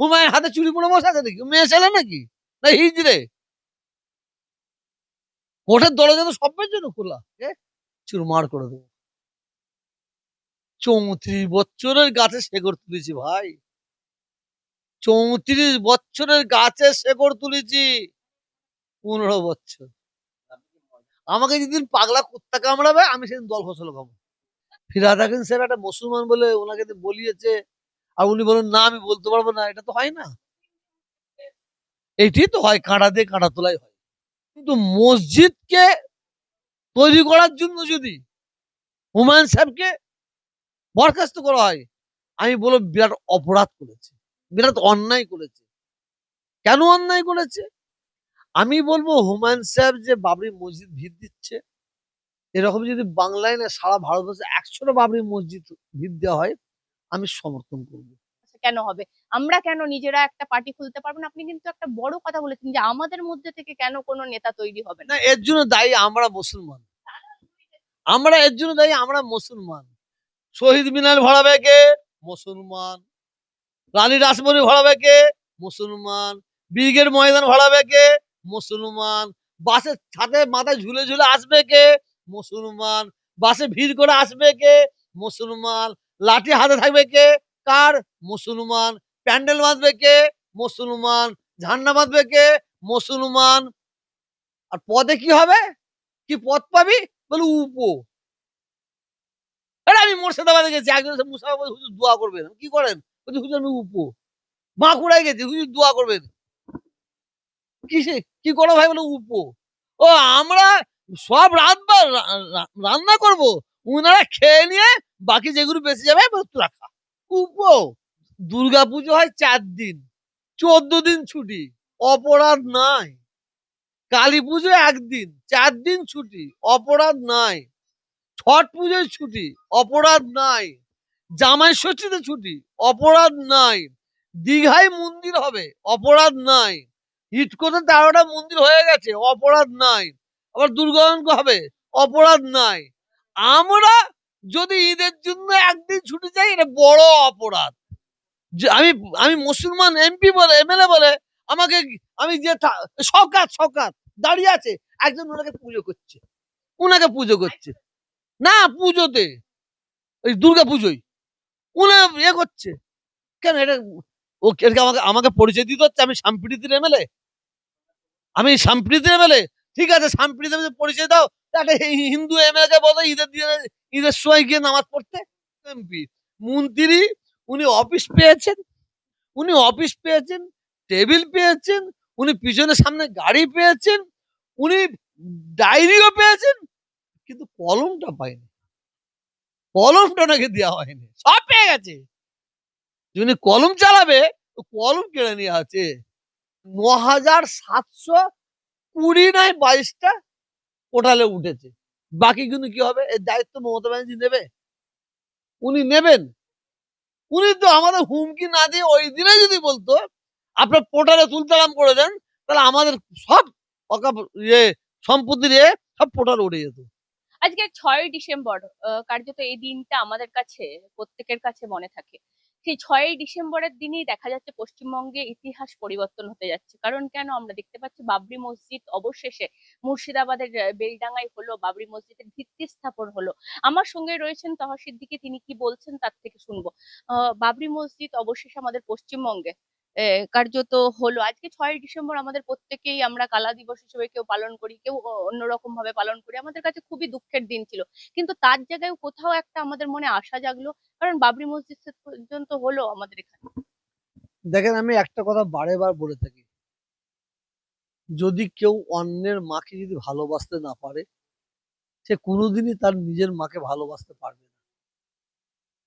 হুমায়ুন হাতে চুরি পরে বসে আছে নাকি? মেয়ে ছেলে নাকি? না হিজড়ে কোর্টের দরজা তো সবের জন্য খোলা। চুরমার করে দেবো। চৌত্রিশ বছরের গাছে শেকড় তুলেছি ভাই। চৌত্রিশ বছরের গাছে শেকড় তুলেছি। পনেরো বছর। আমাকে যেদিন পাগলা কুত্তা কামড়াবে, আমি সেদিন দল ফসল খাব। ফিরাদ হাকিম স্যার একটা মুসলমান বলে ওনাকে বলিয়েছে আর উনি বলেন, না, আমি বলতে পারব না, এটা তো হয় না। এইটি তো হয় কাঁটা দিয়ে কাঁটা তোলাই হয়। কিন্তু মসজিদকে তৈরি করার জন্য যদি হুমায়ুন সাহেবকে বরখাস্ত করা হয়, আমি বলব বিরাট অপরাধ করেছে, বিরাট অন্যায় করেছে। কেন অন্যায় করেছে? আমি বলব হুমায়ুন সাহেব যে বাবরি মসজিদ ভিত দিচ্ছে, এরকম যদি বাংলায় না সারা ভারতবর্ষে একশোটা বাবরি মসজিদ ভিত দেওয়া হয় আমি সমর্থন করব। কেন হবে? আমরা কেন নিজেরা একটা পার্টি খুলতে পারব না? আপনি কিন্তু একটা বড় কথা বলেছেন যে আমাদের মধ্যে থেকে কেন কোনো নেতা তৈরি হবে না? এর জন্য দায়ী আমরা মুসলমান। আমরা এর জন্য দায়ী আমরা মুসলমান। শহীদ মিনার ভরাবে কে? মুসলমান। রানী রাসমণি ভরাবে কে? মুসলমান। ব্রিগেড ময়দান ভরাবে কে? মুসলমান। বাসের ছাদে মাথায় ঝুলে ঝুলে আসবে কে? মুসলমান। বাসে ভিড় করে আসবে কে? মুসলমান। লাঠি হাতে থাকবে কে? কার? মুসলমান। প্যান্ডেল বাঁধবে কে? মুসলমান। ঝান্ডা বাঁধবে কে? মুসলমান। আর পদে কি হবে? কি পদ পাবি? বলে উপো। আরে আমি মুর্শিদাবাদে গেছি। একজন মুর্শিদাবাদ হুজুর দোয়া করবেন কি করেন? বলছি, হুজুর, আমি উপো। বাঁকুড়ায় গেছি। হুজুর দোয়া করবেন। কি করো ভাই? বলে, উপো। ও, আমরা সব রাতবার রা- রা- রান্না করব। উনারা খেয়ে নিয়ে বাকি যেগুলো বেঁচে যাবে একটু রাখা। উপো দুর্গা পুজো হয় চার দিন, চোদ্দ দিন ছুটি, অপরাধ নাই। কালী পুজো একদিন, চার দিন ছুটি, অপরাধ নাই। ছট পুজোয় ছুটি, অপরাধ নাই। জামাই ষষ্ঠীতে ছুটি, অপরাধ নাই। দীঘায় মন্দির হবে, অপরাধ নাই। ইটকোতে তেরোটা মন্দির হয়ে গেছে, অপরাধ নাই। আবার দুর্গাঙ্ক হবে, অপরাধ নাই। আমরা যদি ঈদের জন্য একদিন ছুটি চাই, এটা বড় অপরাধ। আমি আমি মুসলমান এমপি বলে, এমএলএ বলে, আমাকে, আমি যে সকাত সকাত, দাঁড়িয়ে আছে, একজন ওনাকে পুজো করছে। উনাকে পুজো করছে। না, পুজোতে, ওই দুর্গা পুজোই উনি ইয়ে করছে। কেন এটা, ও আমাকে আমাকে পরিচয় দিতে হচ্ছে? আমি সাম্প্রীতির এমএলএ? আমি সাম্প্রীতির এমএলএ? ঠিক আছে, সাম্প্রীতির পরিচয় দাও। একটা হিন্দু এমএলএ কে বলো, ঈদের দিনে ঈদের সময় গিয়ে নামাজ পড়তে এমপি। মন্ত্রী, উনি অফিস পেয়েছেন, উনি অফিস পেয়েছেন, টেবিল পেয়েছেন, উনি পিছনে সামনে গাড়ি পেয়েছেন, উনি ডায়েরিও পেয়েছেন, কিন্তু কলমটা পায়নি। কলমটা ওনাকে দেওয়া হয়নি, সব পেয়ে গেছে। যিনি কলম চালাবে কলম কেড়ে নিয়ে আছে। ন হাজার সাতশো কুড়ি নয় বাইশটা পোর্টালে উঠেছে। বাকি কিন্তু কি হবে? এর দায়িত্ব মমতা ব্যানার্জি নেবে? উনি নেবেন। উনি তো আমাদের হুমকি না দিয়ে ওই দিনে যদি বলতো, আপনার পোর্টালে তুলতালাম করে দেন, তাহলে আমাদের সব ইয়ে সম্পত্তি ইয়ে সব পোর্টাল উঠে যেত। আজকে ছয়ই ডিসেম্বর কার্যত এই দিনটা আমাদের কাছে, প্রত্যেকের কাছে মনে থাকে। সেই ছয়ই ডিসেম্বরের দিনই দেখা যাচ্ছে পশ্চিমবঙ্গে ইতিহাস পরিবর্তন হতে যাচ্ছে। কারণ কেন? আমরা দেখতে পাচ্ছি বাবরি মসজিদ অবশেষে মুর্শিদাবাদের বেলডাঙ্গায় হলো বাবরি মসজিদের ভিত্তি স্থাপন হলো। আমার সঙ্গে রয়েছেন তহসিদ্দিকে তিনি কি বলছেন তার থেকে শুনব। আহ, বাবরি মসজিদ অবশেষে আমাদের পশ্চিমবঙ্গে কার্যত হলো। আজকে ছয়ই ডিসেম্বর আমাদের প্রত্যেকেই আমরা কালা দিবস হিসেবে কেউ পালন করি, কেউ অন্যরকম ভাবে পালন করি। আমাদের কাছে খুবই দুঃখের দিন ছিল। কিন্তু তার জায়গায় কোথাও একটা আমাদের মনে আশা জাগলো, কারণ বাবরি মসজিদ পর্যন্ত হলো আমাদের এখানে। দেখেন, আমি একটা কথা বারে বার বলে থাকি। যদি কেউ অন্যের মাকে যদি ভালোবাসতে না পারে, সে কোনোদিনই তার নিজের মাকে ভালোবাসতে পারবে না।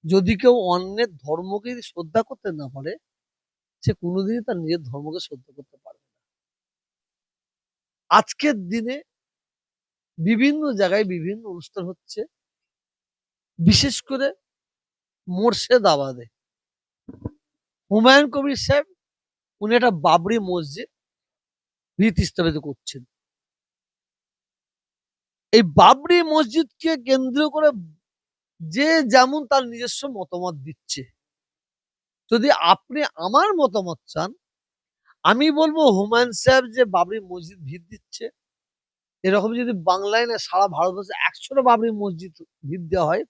যদি কেউ অন্যের ধর্মকে যদি শ্রদ্ধা করতে না পারে সে কোনোদিনই তার নিজের ধর্মকে শ্রদ্ধা করতে পারবে না। আজকের দিনে বিভিন্ন জায়গায় বিভিন্ন অনুষ্ঠান হচ্ছে, বিশেষ করে মুর্শেদাবাদে। হুমায়ুন কবির সাহেব, উনি একটা বাবরি মসজিদ ভিত স্থাপিত করছেন। এই বাবরি মসজিদকে কেন্দ্র করে যে যেমন তার নিজস্ব মতামত দিচ্ছে যদি আপনি আমার মতামত চান, আমি বলব হুমায়ুন সাহেব যে বাবরি মসজিদ ভিত দিচ্ছে, এরকম যদি বাংলায় না সারা ভারতবর্ষে একশোটা বাবরি মসজিদ ভিত দেওয়া হয়,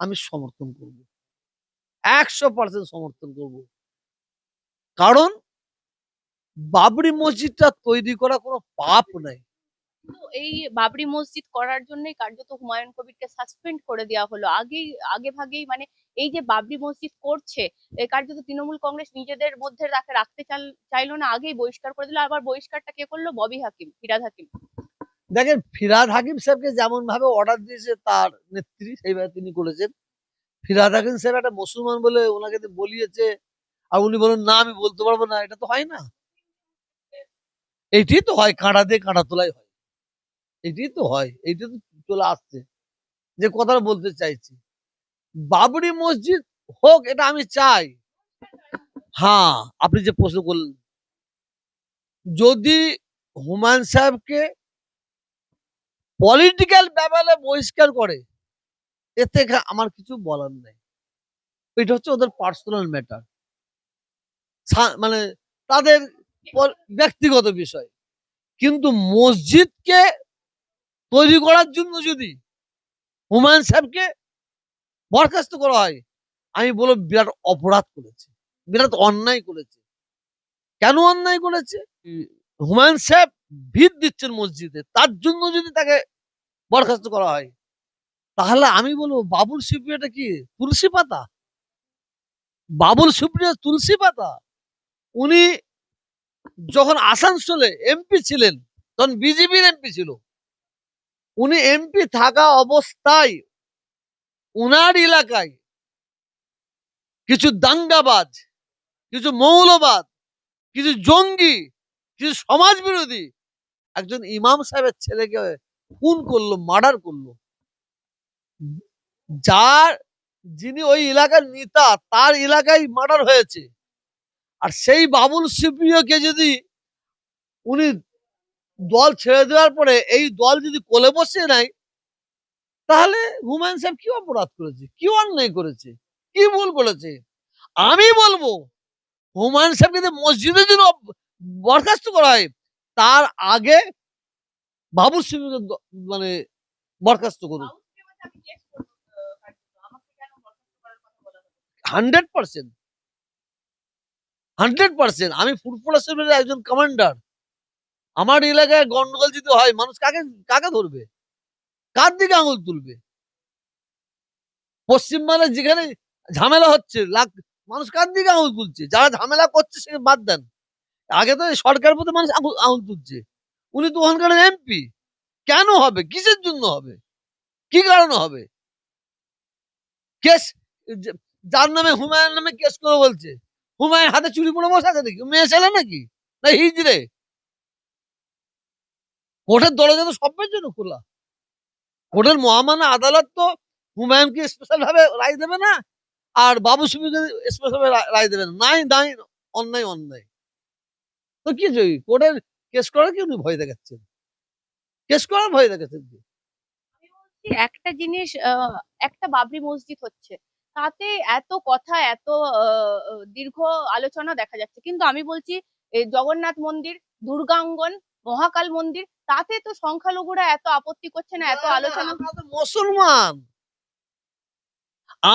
আমি সমর্থন করব। একশো পার্সেন্ট সমর্থন করব। কারণ বাবরি মসজিদটা তৈরি করা কোনো পাপ নাই। এই বাবরি মসজিদ করার জন্যই কার্যত হুমায়ুন কবিরকে সাসপেন্ড করে দেওয়া হলো। আগেই আগে ভাগেই মানে এই যে বাবরি মসজিদ করছে কার্যত তৃণমূল কংগ্রেস নিজেদের মধ্যে তাকে রাখতে চাইলো না, আগেই বহিষ্কার করে দিল, আবার বহিষ্কারটা কে করল? ববি হাকিম, ফিরাদ হাকিম। দেখেন, ফিরাদ হাকিম সাহেবকে যেমন ভাবে অর্ডার দিয়েছে তার নেত্রী, সেইভাবে তিনি করেছেন। ফিরাদ হাকিম সাহেব একটা মুসলমান বলে ওনাকে বলিয়েছে, আর উনি বলেন, না, আমি বলতে পারব না। এটা তো হয় না। এইটি তো হয়, কাঁটা দিয়ে কাঁটা তোলাই হয়। এটি তো হয়, এইটি তো চলে আসছে। যে কথাটা বলতে চাইছি। বাবরি মসজিদ হোক, এটা আমি চাই। হ্যাঁ আপনি যে প্রশ্ন করলেন। যদি হুমায়ুন সাহেবকে পলিটিক্যাল ব্যাপারে বহিষ্কার করে, এর থেকে আমার কিছু বলার নেই। এটা হচ্ছে ওদের পার্সোনাল ম্যাটার মানে তাদের ব্যক্তিগত বিষয়। কিন্তু মসজিদকে তৈরি করার জন্য যদি হুমায়ুন সাহেবকে বরখাস্ত করা হয়। আমি বলব বিরাট অপরাধ করেছে। বিরাট অন্যায় করেছে। কেন অন্যায় করেছে? হুমায়ুন সাহেব ভিত দিচ্ছেন মসজিদে। তার জন্য যদি তাকে বরখাস্ত করা হয়। তাহলে আমি বলব বাবুল সুপ্রিয়টা কি তুলসী পাতা? বাবুল সুপ্রিয় তুলসী পাতা? উনি যখন আসানসোলে এমপি ছিলেন, তখন বিজেপির এমপি ছিল। উনি এমপি থাকা অবস্থায় উনার এলাকায় কিছু দাঙ্গাবাজ, কিছু মৌলবাদ, কিছু জঙ্গি, কিছু সমাজ বিরোধী একজন ইমাম সাহেবের ছেলেকে খুন করল, মার্ডার করল। যার, যিনি ওই এলাকার নেতা, তার এলাকায় মার্ডার হয়েছে। আর সেই বাবুল সুপ্রিয়কে যদি উনি দল ছেড়ে দেওয়ার পরে, এই দল যদি কোলে বসিয়ে নেয় তাহলে হুমায়ুন সাহেব কি অপরাধ করেছে? কি অন্যায় করেছে? কি ভুল করেছে? আমি বলব হুমায়ুন সাহেবকে যদি মসজিদের জন্য বরখাস্ত করা হয় তার আগে সুপ্রিয়কে দ- মানে বরখাস্ত করুন। Hundred percent. Hundred percent. আমি ফুটবল সেভেনের একজন কমান্ডার। আমার এলাকায় গন্ডগোল যদি হয় মানুষ কাকে কাকে ধরবে? কার দিকে আঙুল তুলবে? পশ্চিমবাংলায় যেখানে ঝামেলা হচ্ছে, লাখ, মানুষ কার দিকে আঙুল তুলছে? যারা ঝামেলা করছে সে বাদ দেন। আগে তো সরকার প্রতি মানুষ আঙুল তুলছে। উনি তো ওখানকার এমপি। কেন হবে? কিসের জন্য হবে? কি কারণে হবে? কেস যার নামে হুমায়ুন নামে কেস করে বলছে। হুমায়ুন হাতে চুরি পড়ে বসে আছে নাকি? মেয়ে ছেলে নাকি? না হিজড়ে? কোর্টের দরজা তো সবের জন্য খোলা। কোর্টের মহামানা আদালত তো হুমায়ুনকে স্পেশাল ভাবে রায় দেবে না, আর বাবু সুমিকে স্পেশাল ভাবে রায় দেবে না নাই নাই, অন্যায় অন্যায় তো কি? কোর্টের কেস করার কি উনি ভয় দেখাচ্ছেন কেস করার ভয় দেখাচ্ছেন কি? একটা জিনিস একটা বাবরি মসজিদ হচ্ছে, তাতে এত কথা, এত দীর্ঘ আলোচনা দেখা যাচ্ছে কিন্তু আমি বলছি জগন্নাথ মন্দির, দুর্গাঙ্গন, মহাকাল মন্দির তাতে তো সংখ্যালঘুরা এত আপত্তি করছে না এত আলোচনা মুসলমান।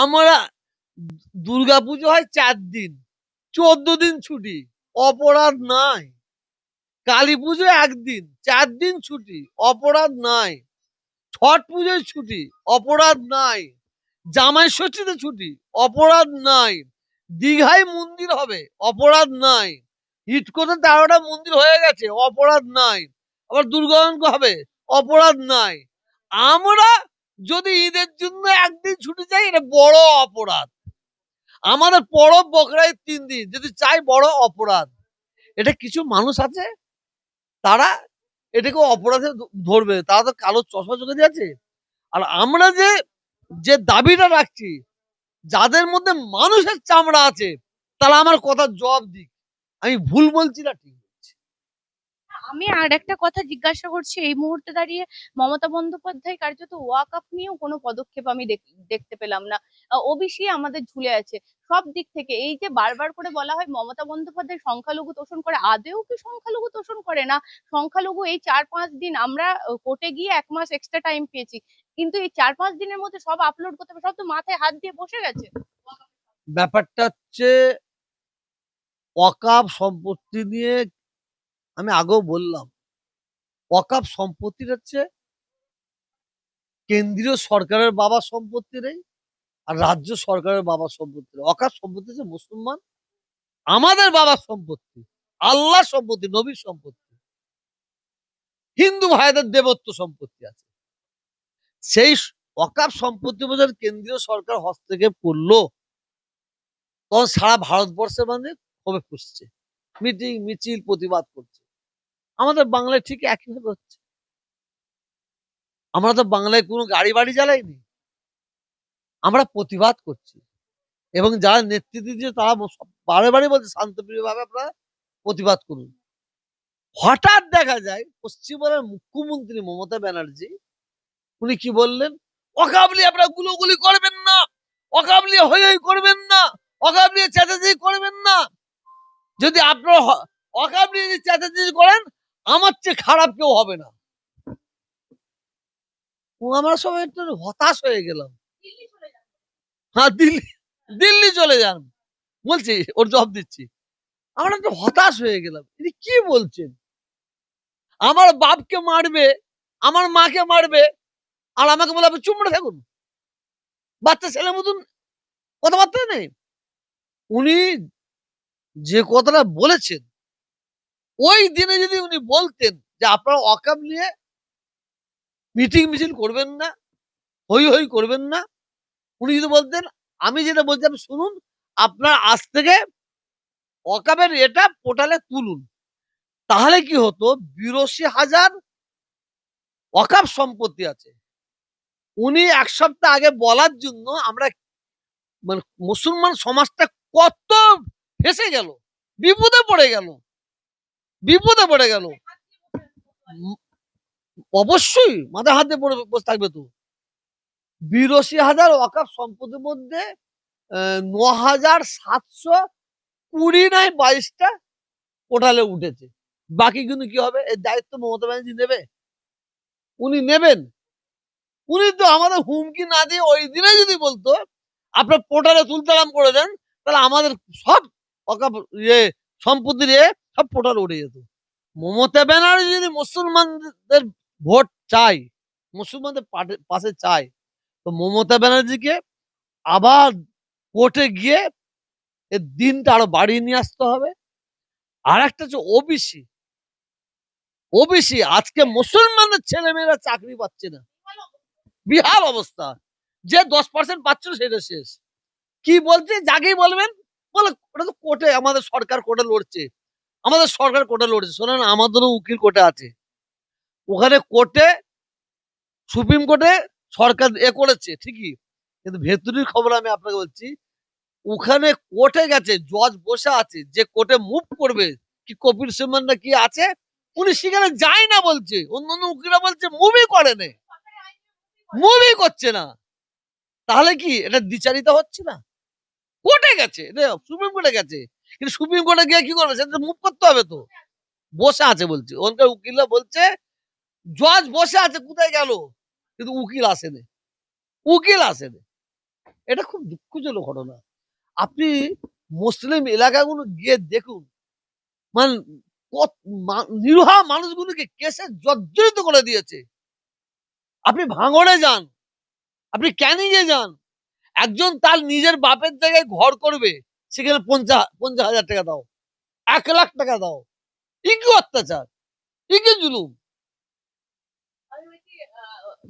আমরা দুর্গা পুজো হয় চার দিন চোদ্দ দিন ছুটি অপরাধ নাই। কালী পুজো একদিন চার দিন ছুটি অপরাধ নাই। ছট পুজোয় ছুটি অপরাধ নাই। জামাই ষষ্ঠীতে ছুটি অপরাধ নাই। দীঘায় মন্দির হবে অপরাধ নাই। ইটকোতে তেরোটা মন্দির হয়ে গেছে অপরাধ নাই। আবার দুর্গাঙ্গ হবে। অপরাধ নাই। আমরা যদি ঈদের জন্য একদিন ছুটি চাই, এটা বড় অপরাধ। আমাদের পরব বকরাই তিন দিন, যদি চাই বড় অপরাধ। এটা কিছু মানুষ আছে, তারা এটাকে অপরাধে ধরবে। তারা তো কালো চশমা চোখে আছে আর আমরা যে যে দাবিটা রাখছি, যাদের মধ্যে মানুষের চামড়া আছে, তারা আমার কথার জবাব দিক। আমি ভুল বলছি না ঠিক। আমি আর একটা কথা জিজ্ঞাসা করছি, এই মুহূর্তে দাঁড়িয়ে মমতা বন্দ্যোপাধ্যায় কার্যত ওয়াক আপ নিয়েও কোনো পদক্ষেপ আমি দেখ- দেখতে পেলাম না। ওবিসি আমাদের ঝুলে আছে। সব দিক থেকে এই যে বারবার করে বলা হয় মমতা বন্দ্যোপাধ্যায় সংখ্যালঘু তোষণ করে, আদেও কি সংখ্যালঘু তোষণ করে না? সংখ্যালঘু এই চার পাঁচ দিন আমরা কোর্টে গিয়ে এক মাস এক্সট্রা টাইম পেয়েছি। কিন্তু এই চার পাঁচ দিনের মধ্যে সব আপলোড করতে হবে, সব তো মাথায় হাত দিয়ে বসে গেছে। ব্যাপারটা হচ্ছে অকাপ সম্পত্তি নিয়ে আমি আগেও বললাম, অকাপ সম্পত্তির হচ্ছে কেন্দ্রীয় সরকারের বাবার সম্পত্তি নেই আর রাজ্য সরকারের বাবার সম্পত্তি নেই। অকাপ সম্পত্তি হচ্ছে মুসলমান, আমাদের বাবার সম্পত্তি আল্লাহ সম্পত্তি, নবীর সম্পত্তি, হিন্দু ভাইদের দেবত্ব সম্পত্তি আছে। সেই অকাপ সম্পত্তি বোঝার কেন্দ্রীয় সরকার হস্তক্ষেপ করল, তখন সারা ভারতবর্ষের মানে ক্ষোভে ফুসছে। মিটিং, মিছিল, প্রতিবাদ করছে। আমাদের বাংলায় ঠিক একইভাবে হচ্ছে। আমরা তো বাংলায় কোনো গাড়ি বাড়ি জ্বালাইনি আমরা প্রতিবাদ করছি। এবং যারা নেতৃত্ব দিচ্ছে তারা বারে বারে বলছে শান্তপ্রিয় ভাবে আপনারা প্রতিবাদ করুন। হঠাৎ দেখা যায়, পশ্চিমবঙ্গের মুখ্যমন্ত্রী মমতা ব্যানার্জি, উনি কি বললেন? অকাবলি আপনারা গুলোগুলি করবেন না। অকাবলি হই করবেন না। অকাবলি চেঁচাচেঁচি করবেন না। যদি আপনারা অকাবলি যদি চেঁচাচেঁচি করেন আমার চেয়ে খারাপ কেউ হবে না। ও আমরা সবাই একটু হতাশ হয়ে গেলাম। হ্যাঁ দিল্লি দিল্লি চলে যান। বলছি ওর জব দিচ্ছি। আমরা একটু হতাশ হয়ে গেলাম। ইনি কি বলছেন? আমার বাপকে মারবে আমার মাকে মারবে আর আমাকে বলে আপনি চুমড়ে থাকুন। বাচ্চা ছেলের মতন কথাবার্তা নেই। উনি যে কথাটা বলেছেন ওই দিনে যদি উনি বলতেন যে আপনারা অকাম নিয়ে মিটিং মিছিল করবেন না হই হই করবেন না, উনি যদি বলতেন, আমি যেটা বলছি আপনি শুনুন, আপনার আজ থেকে অকামের এটা পোর্টালে তুলুন। তাহলে কি হতো? বিরাশি হাজার অকাপ সম্পত্তি আছে। উনি এক সপ্তাহ আগে বলার জন্য আমরা মানে মুসলমান সমাজটা কত ফেসে গেল, বিপদে পড়ে গেল। বিপদে পড়ে গেল। অবশ্যই মাথা হাতে পড়ে বসে থাকবে তো। বিরাশি হাজার অকাপ সম্পত্তির মধ্যে ন হাজার সাতশো কুড়ি নয় বাইশটা পোর্টালে উঠেছে। বাকি কিন্তু কি হবে? এর দায়িত্ব মমতা ব্যানার্জি নেবে। উনি নেবেন। উনি তো আমাদের হুমকি না দিয়ে ওই দিনে যদি বলতো, আপনার পোর্টালে তুলতালাম করে দেন, তাহলে আমাদের সব অকাপ ইয়ে সম্পত্তি সম্পত্তির সব পোর্টাল উঠে যেত। মমতা ব্যানার্জি যদি মুসলমানদের ভোট চাই মুসলমানদের পাশে চাই তো মমতা ব্যানার্জিকে আবার কোর্টে গিয়ে এর দিনটা আরও বাড়িয়ে নিয়ে আসতে হবে। আর একটা হচ্ছে ওবিসি ওবিসি আজকে মুসলমানের ছেলেমেয়েরা চাকরি পাচ্ছে না। বিহার অবস্থা। যে দশ পার্সেন্ট পাচ্ছিল সেটা শেষ। কি বলছে? যাকেই বলবেন, বলে, ওটা তো কোর্টে, আমাদের সরকার কোর্টে লড়ছে। আমাদের সরকার কোর্টে লড়ছে। শোনেন, আমাদেরও উকিল কোর্টে আছে। ওখানে কোর্টে, সুপ্রিম কোর্টে সরকার এ করেছে, ঠিকই। কিন্তু ভেতরের খবর আমি আপনাকে বলছি, ওখানে কোর্টে গেছে, জজ বসে আছে, যে কোর্টে মুভ করবে, কি কপিল সিমান না কি আছে, উনি সেখানে যায় না বলছে। অন্য অন্য উকিলরা বলছে মুভি করে নে। মুভি করছে না। তাহলে কি, এটা দ্বিচারিতা হচ্ছে না? কোর্টে গেছে, এটা সুপ্রিম কোর্টে গেছে। কিন্তু সুপ্রিম কোর্টে গিয়ে কি করবে? সেটা মুভ করতে হবে তো। বসে আছে বলছে। ওখানকার উকিলরা বলছে, জজ বসে আছে, কোথায় গেল? কিন্তু উকিল আসেনি। উকিল আসেনি। এটা খুব দুঃখজনক ঘটনা। আপনি মুসলিম এলাকাগুলো গিয়ে দেখুন। মানে মা- মানুষগুলোকে কেসে জর্জরিত করে দিয়েছে। আপনি ভাঙড়ে যান। আপনি ক্যানিংয়ে যান। একজন তার নিজের বাপের জায়গায় ঘর করবে। সেখানে পঞ্চাশ পঞ্চাশ হাজার টাকা দাও। এক লাখ টাকা দাও। ই কি অত্যাচার? ই কি জুলুম?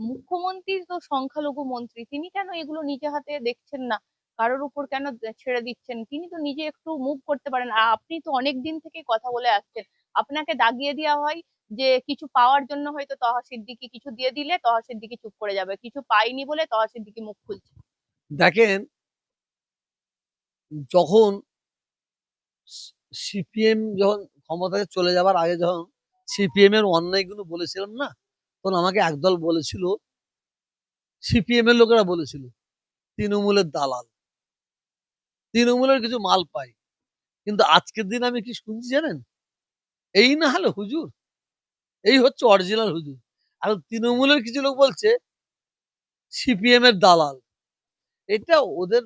মুখ্যমন্ত্রী তো সংখ্যালঘু মন্ত্রী তিনি কেন এগুলো নিজে হাতে দেখছেন না? কারোর উপর কেন ছেড়ে দিচ্ছেন? তিনি তো নিজে একটু মুভ করতে পারেন। আর আপনি তো অনেক দিন থেকে কথা বলে আসছেন। আপনাকে দাগিয়ে দেওয়া হয় যে কিছু পাওয়ার জন্য হয়তো তহা সিদ্দিকি কিছু দিয়ে দিলে তহা সিদ্দিকি চুপ করে যাবে। কিছু পাইনি বলে তহা সিদ্দিকি মুখ খুলছে। দেখেন যখন সিপিএম যখন ক্ষমতায় চলে যাবার আগে যখন সিপিএম এর অন্যায়গুলো বলেছিলাম না, তখন আমাকে একদল বলেছিল, সিপিএম এর লোকেরা বলেছিল, তৃণমূলের দালাল। তৃণমূলের কিছু মাল পাই। কিন্তু আজকের দিন আমি কি শুনছি জানেন? এই না হলো হুজুর, এই হচ্ছে অরিজিনাল হুজুর। আর তৃণমূলের কিছু লোক বলছে, সিপিএম এর দালাল। এটা ওদের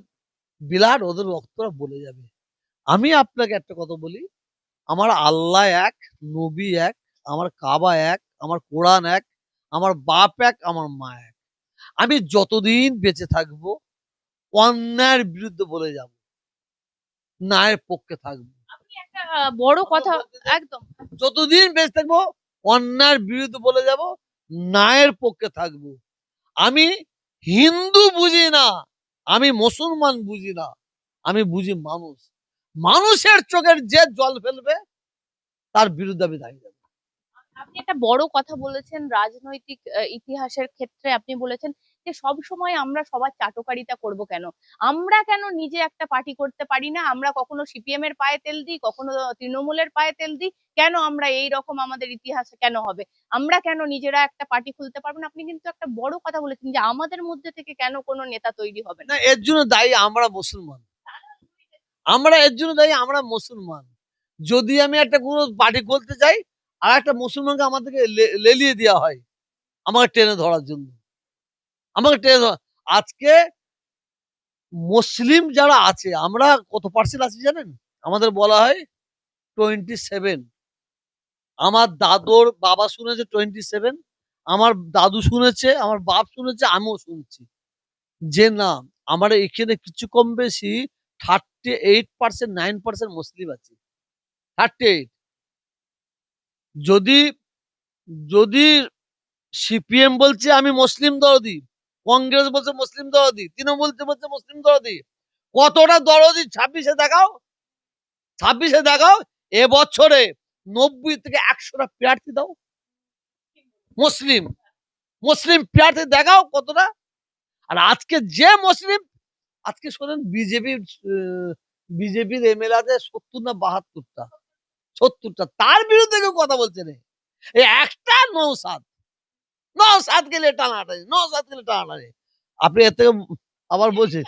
বিলাট ওদের রক্তরা বলে যাবে। আমি আপনাকে একটা কথা বলি আমার আল্লাহ এক নবী এক আমার কাবা এক আমার কোরআন এক আমার বাপ এক আমার মা এক। আমি যতদিন বেঁচে থাকব অন্যায়ের বিরুদ্ধে বলে যাব ন্যায়ের পক্ষে থাকব। বড় কথা একদম। যতদিন বেঁচে থাকব অন্যায়ের বিরুদ্ধে বলে যাব ন্যায়ের পক্ষে থাকব। আমি হিন্দু বুঝি না। আমি মুসলমান বুঝি না, আমি বুঝি মানুষ। মানুষের চোখের যে জল ফেলবে, তার বিরুদ্ধে আমি দাঁড়িয়ে যাব। আপনি একটা বড় কথা বলেছেন, রাজনৈতিক ইতিহাসের ক্ষেত্রে আপনি বলেছেন যে সব সময় আমরা সবার চাটকারিতা করব কেন? আমরা কেন নিজে একটা পার্টি করতে পারি না? আমরা কখনো সিপিএম এর পায়ে তেল দিই, কখনো তৃণমূলের পায়ে তেল দিই, কেন আমরা এই রকম আমাদের ইতিহাসে কেন হবে? আমরা কেন নিজেরা একটা পার্টি খুলতে পারব না? আপনি কিন্তু একটা বড় কথা বলেছেন যে আমাদের মধ্যে থেকে কেন কোনো নেতা তৈরি হবে না? এর জন্য দায়ী আমরা মুসলমান। আমরা এর জন্য দায়ী আমরা মুসলমান। যদি আমি একটা কোনো পার্টি খুলতে চাই, আর একটা মুসলমানকে আমাদেরকে লেলিয়ে দেওয়া হয়, আমাকে টেনে ধরার জন্য। আমাকে আজকে মুসলিম যারা আছে, আমরা কত পার্সেন্ট আছি জানেন? আমাদের বলা হয় টোয়েন্টি সেভেন আমার দাদুর বাবা শুনেছে টোয়েন্টি সেভেন আমার দাদু শুনেছে, আমার বাপ শুনেছে, আমিও শুনছি। যে না, আমার এখানে কিছু কম বেশি thirty eight percent nine percent মুসলিম আছে। থার্টি এইট যদি যদি সিপিএম বলছে আমি মুসলিম দরদি কংগ্রেস বলছে মুসলিম দরদি, তৃণমূল বলছে মুসলিম দরদি। কতটা দরদি? ছাব্বিশে দেখাও। ছাব্বিশে দেখাও। এ বছরে নব্বই থেকে একশোটা প্রার্থী দাও। মুসলিম মুসলিম প্রার্থী দেখাও কতটা। আর আজকে যে মুসলিম, আজকে শোনেন বিজেপির বিজেপির এমএলএ আছে সত্তর না বাহাত্তরটা, সত্তরটা। তার বিরুদ্ধে কেউ কথা বলছে রে। একটা নৌসাদ। নৌসাদ গেলে টানাটানি নৌসাদ গেলে টানাটানি আপনি এর থেকে আবার বলছেন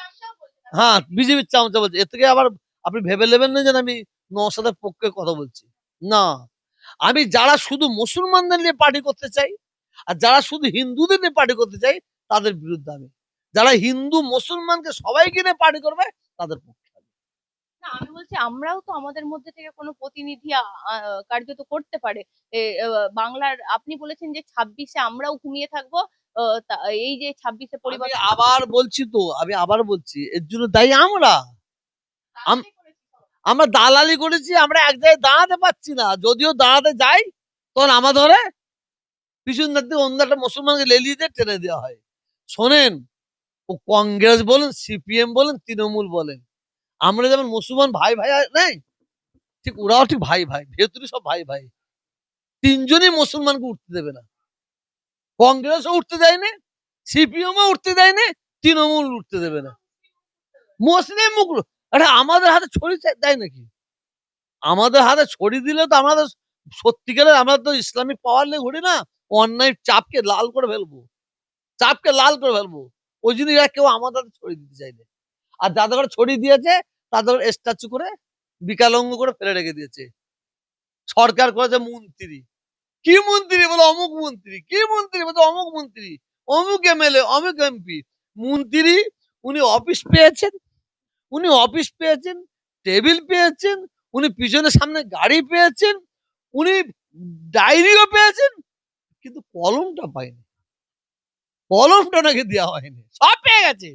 হ্যাঁ বিজেপির চামচা বলছে, এর থেকে আবার আপনি ভেবে নেবেন না যে আমি নৌসাদের পক্ষে কথা বলছি। না, আমি যারা শুধু মুসলমানদের নিয়ে পার্টি করতে চাই, আর যারা শুধু হিন্দুদের নিয়ে পার্টি করতে চাই, তাদের বিরুদ্ধে আমি। যারা হিন্দু মুসলমানকে সবাইকে নিয়ে পার্টি করবে, তাদের পক্ষে। না আমি বলছি আমরাও তো আমাদের মধ্যে থেকে কোনো প্রতিনিধি কার্যত করতে পারে। বাংলার আপনি বলেছেন যে ছাব্বিশে আমরাও ঘুমিয়ে থাকব এই যে ছাব্বিশে আমি পরিবর্তন আবার বলছি তো আমি আবার বলছি এর জন্য দায়ী আমরা। আম- আমরা দালালি করেছি আমরা এক জায়গায় দাঁড়াতে পারছি না। যদিও দাঁড়াতে যাই তখন আমার ধরে পিছন দিক থেকে অন্য একটা মুসলমানকে লেলিয়ে দিয়ে টেনে দেওয়া হয়। শোনেন ও কংগ্রেস বলেন সিপিএম বলেন তৃণমূল বলেন আমরা যেমন মুসলমান ভাই ভাই নেই, ঠিক ওরাও ঠিক ভাই ভাই, ভেতরে সব ভাই ভাই। তিনজনই মুসলমানকে উঠতে দেবে না। কংগ্রেসও উঠতে দেয় না সিপিএমও উঠতে দেয় না তৃণমূল উঠতে দেবে না। মুসলিম মুখ আরে আমাদের হাতে ছড়ি দেয় নাকি? আমাদের হাতে ছড়ি দিলে তো আমাদের সত্যিকারের আমরা তো ইসলামিক পাওয়ার নিয়ে ঘুরি না, অন্যায় চাপকে লাল করে ফেলব। চাপকে লাল করে ফেলব। ওই জন্য এরা কেউ আমাদের হাতে ছড়ি দিতে চাইলে। আর যাদের ঘরে ছড়ি দিয়েছে, তাদের স্ট্যাচু করে বিকালঙ্গ করে ফেলে রেখে দিয়েছে। সরকার করেছে মন্ত্রী। কি মন্ত্রী বলে? অমুক মন্ত্রী। কি মন্ত্রী বলে? অমুক মন্ত্রী। অমুক এমএলএ, অমুক এমপি। মন্ত্রী, উনি অফিস পেয়েছেন। উনি অফিস পেয়েছেন, টেবিল পেয়েছেন, উনি পিছনে সামনে গাড়ি পেয়েছেন, উনি ডায়েরিও পেয়েছেন, কিন্তু কলমটা পায়নি। কলমটা ওনাকে দেওয়া হয়নি। সব পেয়ে গেছে।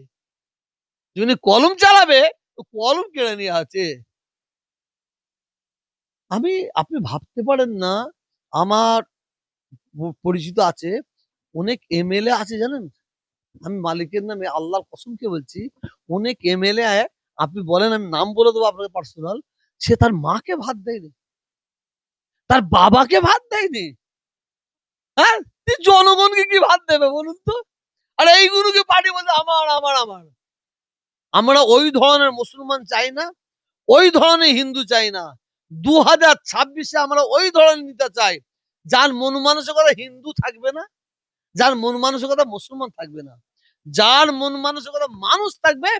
যিনি কলম চালাবে কলম কেড়ে নিয়ে আছে। আমি, আপনি ভাবতে পারেন না, আমার পরিচিত আছে, অনেক এমএলএ আছে জানেন? আমি মালিকের নামে আল্লাহর কসমকে বলছি, অনেক এমএলএ আপনি বলেন আমি নাম বলে দেবো আপনাকে পার্সোনাল সে তার মাকে ভাত দেয়নি। তার বাবাকে ভাত দেয়নি। হ্যাঁ? জনগণকে কি ভাত দেবে বলুন তো? আর এইগুলোকে পার্টি বলতে আমার আমার আমার। আমরা ওই ধরনের মুসলমান চাই না, ওই ধরনের হিন্দু চাই না। দু হাজার ছাব্বিশে আমরা ওই ধরনের নেতা চাই, যার মন মানসিকতা হিন্দু থাকবে না, যার মন মানসিকতা মুসলমান থাকবে না। যার মন মানসিকতা মানুষ থাকবে,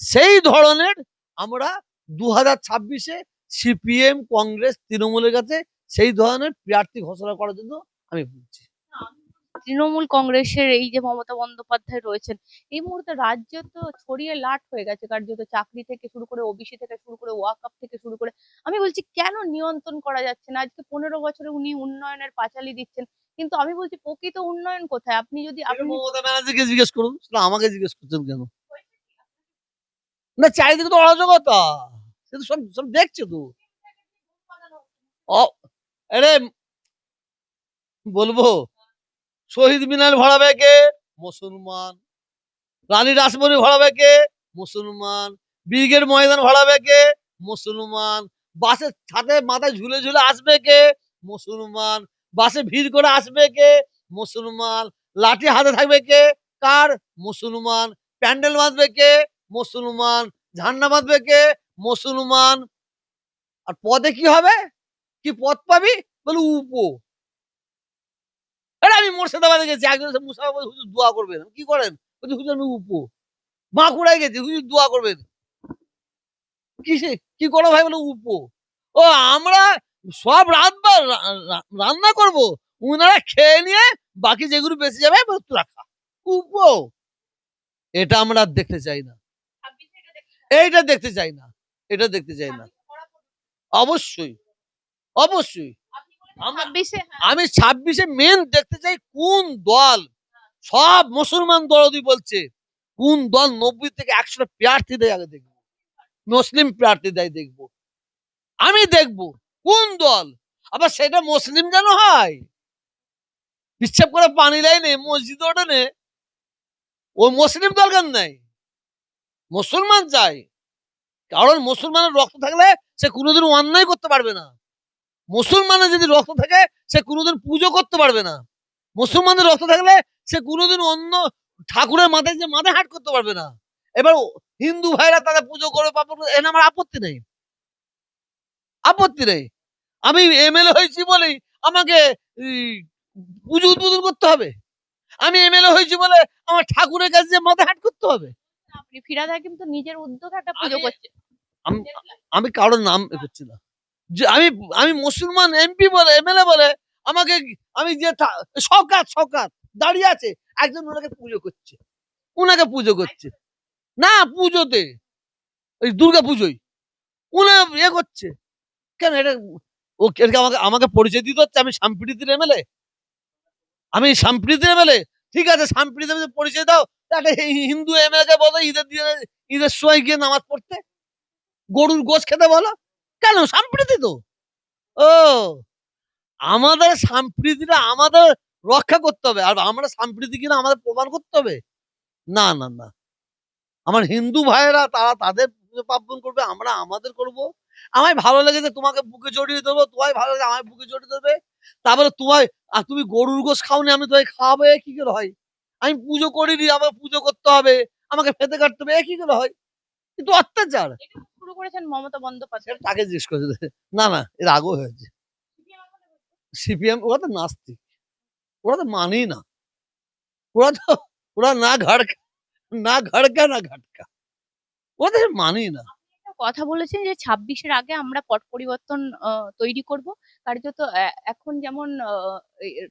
সেই ধরনের আমরা দু হাজার ছাব্বিশে সিপিএম, কংগ্রেস, তৃণমূলের কাছে সেই ধরনের প্রার্থী ঘোষণা করার জন্য আমি বলছি। তৃণমূল কংগ্রেসের এই যে মমতা বন্দ্যোপাধ্যায় রয়েছেন এই মুহূর্তে রাজ্য তো ছড়িয়ে লাট হয়ে গেছে কার্যত। চাকরি থেকে শুরু করে ওবিসি থেকে শুরু করে ওয়াকআপ থেকে শুরু করে। আমি বলছি কেন নিয়ন্ত্রণ করা যাচ্ছে না? আজকে পনেরো বছরে উনি উন্নয়নের পাঁচালি দিচ্ছেন। কিন্তু আমি বলছি প্রকৃত উন্নয়ন কোথায়? আপনি যদি আপনি মমতা ব্যানার্জিকে জিজ্ঞেস করুন আমাকে জিজ্ঞেস করছেন কেন? না চারিদিকে তো অরাজকতা। সে তো সব সব দেখছে তো। অ- আরে বলব শহীদ মিনার ভাড়াবে কে? মুসলমান। রানী রাসমণি ভাড়াবে কে? মুসলমান। ব্রিগেড ময়দান ভাড়াবে কে? মুসলমান। বাসের ছাদে মাথায় ঝুলে ঝুলে আসবে কে? মুসলমান। বাসে ভিড় করে আসবে কে? মুসলমান। লাঠি হাতে থাকবে কে? কার? মুসলমান। প্যান্ডেল বাঁধবে কে? মুসলমান। ঝান্ডা বাঁধবে কে? মুসলমান। আর পদে কি হবে? কি পদ পাবি? বলে উপো। আরে আমি মুর্শিদাবাদে গেছি একজন মুর্শিদাবাদ হুজুর দোয়া করবেন। কি করেন? বলছি হুজুর আমি উপো। বাঁকুড়ায় গেছি হুজুর দোয়া করবেন। কিসে? কি করো ভাই? বলে উপো। ও আমরা সব রাত বা রান্না করব। উনারা খেয়ে নিয়ে বাকি যেগুলো বেঁচে যাবে বলে তোরা খা উপো? এটা আমরা আর দেখতে চাই না। এইটা দেখতে চাই না। এটা দেখতে চাই না। অবশ্যই। অবশ্যই। আমি ছাব্বিশে মেন দেখতে চাই কোন দল? সব মুসলমান দলই বলছে কোন দল নব্বই থেকে একশো প্রার্থী দেয় আগে দেখব। মুসলিম প্রার্থী দেয় দেখব। আমি দেখব কোন দল? আবার সেটা মুসলিম যেন হয়। পিচ্ছাপ করে পানি লাইনে মসজিদ ওঠানে ওই মুসলিম দরকার নেই? মুসলমান চাই। কারণ মুসলমানের রক্ত থাকলে সে কোনোদিন অন্যায় করতে পারবে না। মুসলমানের যদি রক্ত থাকে সে কোনোদিন পুজো করতে পারবে না। মুসলমানের রক্ত থাকলে সে কোনোদিন অন্য ঠাকুরের মাথায় যে মাথায় হাট করতে পারবে না। এবার হিন্দু ভাইরা তাদের পুজো করে আমার আপত্তি নেই। আপত্তি নেই। আমি এমএলএ হয়েছি বলেই আমাকে পুজো উদ্বোধন করতে হবে। আমি এমএলএ হয়েছি বলে আমার ঠাকুরের কাছে যে মাথায় হাট করতে হবে। আপনি ফিরাদ হাকিম তো নিজের উদ্যোগে একটা পুজো আমি- করছে আম- আমি কারোর নাম এ করছি না। আমি আমি মুসলমান এমপি বলে এমএলএ বলে, আমাকে, আমি যে সকাত সকাত দাঁড়িয়ে আছে, একজন ওনাকে পুজো করছে। উনাকে পুজো করছে। না, পুজোতে, ওই দুর্গা পুজোই উনি ইয়ে করছে। কেন এটা, ও আমাকে আমাকে পরিচয় দিতে হচ্ছে? আমি সাম্প্রীতির এমএলএ আমি সাম্প্রীতির এমএলএ ঠিক আছে, সাম্প্রীতির পরিচয় দাও। একটা হিন্দু এমএলএ কে বলো, ঈদের দিনে, ঈদের সময় গিয়ে নামাজ পড়তে। গরুর গোশ খেতে বলো। কেন? সম্প্রীতি তো। ও, আমাদের সম্প্রীতিটা আমাদের রক্ষা করতে হবে। আর আমরা সম্প্রীতি কিনা আমাদের প্রমাণ করতে হবে? না না না। আমার হিন্দু ভাইয়েরা, তারা তাদের পুজো পার্বণ করবে, আমরা আমাদের করব। আমায় ভালো লেগেছে, তোমাকে বুকে জড়িয়ে দেবো তোমায় ভালো লাগে আমায় বুকে জড়িয়ে দেবে তারপরে তোমায়, আর তুমি গরুর গোশ খাওনি, আমি তোমায় খাওয়াবো কি করে হয়? আমি পুজো করিনি, আমাকে পুজো করতে হবে, আমাকে ফেতে কাটতে হবে কি করে হয়? কিন্তু অত্যাচার। শুরু করেছেন মমতা বন্দ্যোপাধ্যায়? তাকে জিজ্ঞেস করে না না এর আগেও হয়েছে। সিপিএম ওরা তো নাস্তিক। ওরা তো মানেই না। ওরা তো ওরা না ঘাড়কা না ঘাড়কা না ঘাটকা। ওরা তো মানেই না। কথা বলেছেন যে ছাব্বিশের আগে আমরা পট পরিবর্তন তৈরি করব। কার্যত এখন যেমন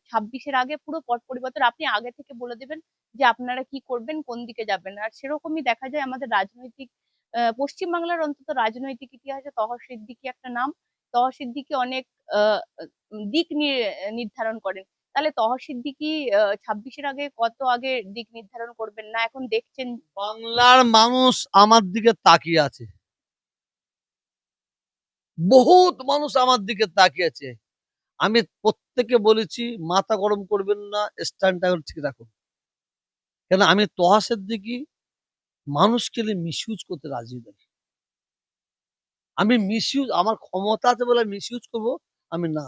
ছাব্বিশের আগে পুরো পট পরিবর্তন আপনি আগে থেকে বলে দেবেন যে আপনারা কি করবেন কোন দিকে যাবেন। আর সেরকমই দেখা যায় আমাদের রাজনৈতিক পশ্চিমবাংলার অন্তত রাজনৈতিক ইতিহাসে তহ সিদ্দিকী একটা নাম। তহ সিদ্দিকী অনেক দিক নির্ধারণ করেন। তাহলে তহ সিদ্দিকী ছাব্বিশের আগে কত আগে দিক নির্ধারণ করবেন না এখন দেখছেন? বাংলার মানুষ আমার দিকে তাকিয়ে আছে। বহুত মানুষ আমার দিকে তাকিয়ে আছে। আমি প্রত্যেকে বলেছি, মাথা গরম করবেন না, স্ট্যান্ডটা ঠিক রাখুন। কেন আমি তহাসের দিকে মানুষকে মিসইউজ করতে রাজি নই আমি মিসইউজ আমার ক্ষমতা আছে বলে মিসইউজ করব? আমি না।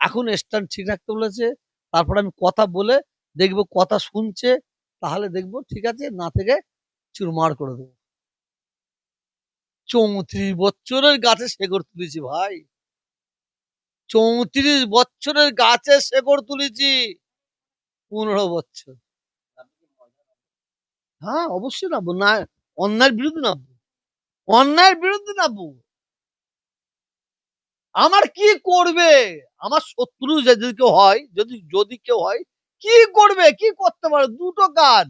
এখন স্ট্যান্ড ঠিক রাখতে বলেছে, তারপর আমি কথা বলে দেখব, কথা শুনছে, তাহলে দেখব ঠিক আছে, না থেকে চুরমার করে দেবো। চৌত্রিশ বছরের গাছে শেকড় তুলেছি ভাই। চৌত্রিশ বছরের গাছের শেকড় তুলেছি। পনেরো বছর। হ্যাঁ অবশ্যই নাবো। না, অন্যায়ের বিরুদ্ধে নাবো। অন্যায়ের বিরুদ্ধে নাবো। আমার কি করবে? আমার শত্রু যদি কেউ হয়, যদি যদি কেউ হয়, কি করবে? কি করতে পারে দুটো কাজ।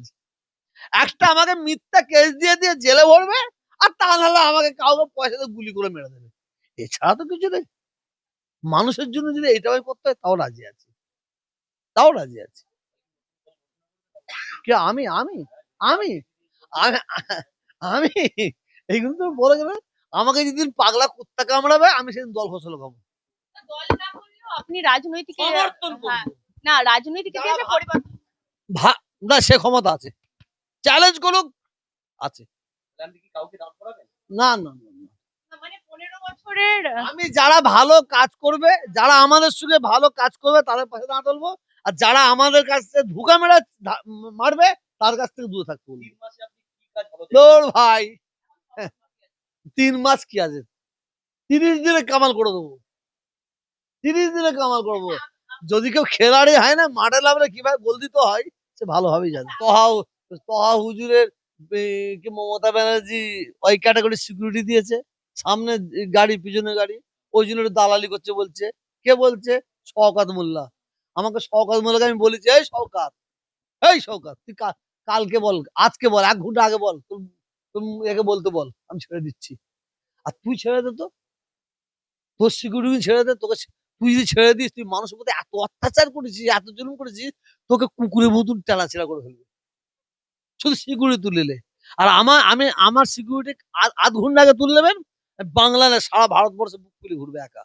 একটা আমাকে মিথ্যা কেস দিয়ে দিয়ে জেলে ভরবে, আর তা নাহলে আমাকে কাউকে পয়সা দিয়ে গুলি করে মেরে দেবে। এছাড়া তো কিছু নেই। মানুষের জন্য যদি এটা আমি করতে হয়, তাও রাজি আছি। তাও রাজি আছি। কে, আমি আমি? আমি? আমি? এইগুলো তো বলে গেলে আমাকে যেদিন পাগলা কুত্তা কামড়াবে আমি সেদিন দল ফসল খাব। দল না করলেও আপনি রাজনৈতিক হ্যাঁ, না রাজনৈতিক না সে ক্ষমতা আছে। চ্যালেঞ্জ করুক আছে। না না না, না। মানে আমি যারা ভালো কাজ করবে যারা আমাদের সঙ্গে ভালো কাজ করবে তাদের পাশে দাঁড়া তুলবো আর যারা আমাদের কাছ থেকে ধোকা মেরে মারবে তার কাছ থেকে দূরে থাকতে বলব। তোর ভাই। তিন মাস কি আছে? তিরিশ দিনে কামাল করে দেবো। তিরিশ দিনে কামাল করব যদি কেউ খেলাড়ি হয় না মাঠে নামলে কীভাবে গোল দিতে হয়? সে ভালোভাবেই জানে। তহা তহা হুজুরের কি মমতা ব্যানার্জি ওই ক্যাটাগরি সিকিউরিটি দিয়েছে। সামনে গাড়ি পিছনে গাড়ি। ওই জন্য দালালি করছে বলছে। কে বলছে? শওকাত মোল্লা। আমাকে শওকাত মোল্লাকে আমি বলেছি এই শওকাত এই শওকাত তুই কা- কালকে বল, আজকে বল, এক ঘণ্টা আগে বল, তুমি একে বলতে বল, আমি ছেড়ে দিচ্ছি। আর তুই ছেড়ে দে তো। তোর সিকিউরিটি ছেড়ে দে, তোকে তুই যদি ছেড়ে দিস, তুই মানুষের প্রতি এত অত্যাচার করেছিস, এত জুলুম করেছিস, তোকে কুকুরের মতন টানাছেড়া করে ফেলবে। শুধু সিকিউরিটি তুললে আর আমার, আমি, আমার সিকিউরিটি আধ ঘণ্টা আগে তুলে নেবেন বাংলা সারা ভারতবর্ষে বুক খুলে ঘুরবে একা।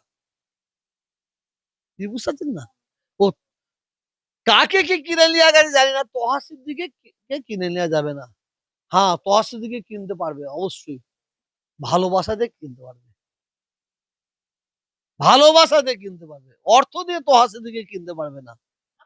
কি বুঝতে না? কাকে কে কিনে নেওয়া গেছে জানি না। তহাসির সিদ্দিকে কে- কিনে নেওয়া যাবে না। হ্যাঁ তহাসির সিদ্দিকে কিনতে পারবে, অবশ্যই। ভালোবাসা দিয়ে কিনতে পারবে। ভালোবাসা দিয়ে কিনতে পারবে। অর্থ দিয়ে তহাসির সিদ্দিকে কিনতে পারবে না।